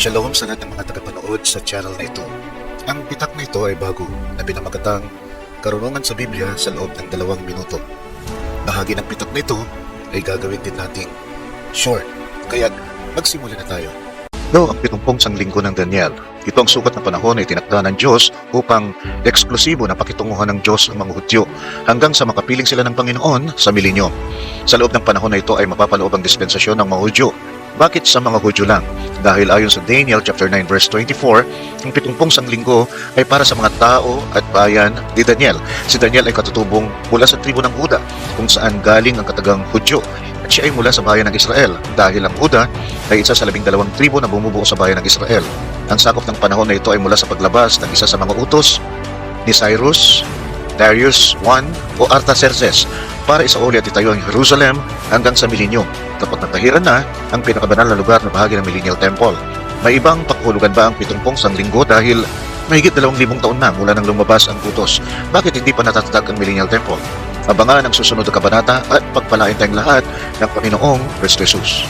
Shalom sa lahat ng mga tagapanood sa channel na ito. Ang pitak na ito ay bago na pinamagatang Karunungan sa Biblia sa loob ng dalawang minuto. Bahagi ng pitak na ito ay gagawin din nating short. Kaya magsimula na tayo. Daw ang pitumpong sanglinggo ng Daniel. Ito ang sukat na panahon na itinakda ng Diyos upang eksklusibo na pakitunguhan ng Diyos ang mga Hudyo hanggang sa makapiling sila ng Panginoon sa milenyo. Sa loob ng panahon na ito ay mapapaloob ang dispensasyon ng mga Hudyo. Bakit sa mga Hudyo lang? Dahil ayon sa Daniel chapter 9 verse 24, ang pitumpong sanglinggo ay para sa mga tao at bayan ni Daniel. Si Daniel ay katutubong mula sa tribo ng Huda kung saan galing ang katagang Hudyo at siya ay mula sa bayan ng Israel dahil ang Huda ay isa sa labing dalawang tribo na bumubuo sa bayan ng Israel. Ang sakop ng panahon na ito ay mula sa paglabas ng isa sa mga utos ni Cyrus, Darius I o Artaxerxes para isauli at itayo ang Jerusalem hanggang sa milenyo kapag natahiran na ang pinakabanal na lugar na bahagi ng Millennial Temple. May ibang pakahulugan ba ang pitumpong sanglinggo dahil mahigit dalawang libong taon na mula nang lumabas ang utos. Bakit hindi pa natatatag ang Millennial Temple? Abangan ang susunod na kabanata at pagpalain tayong lahat ng Panginoong Kristo Jesus.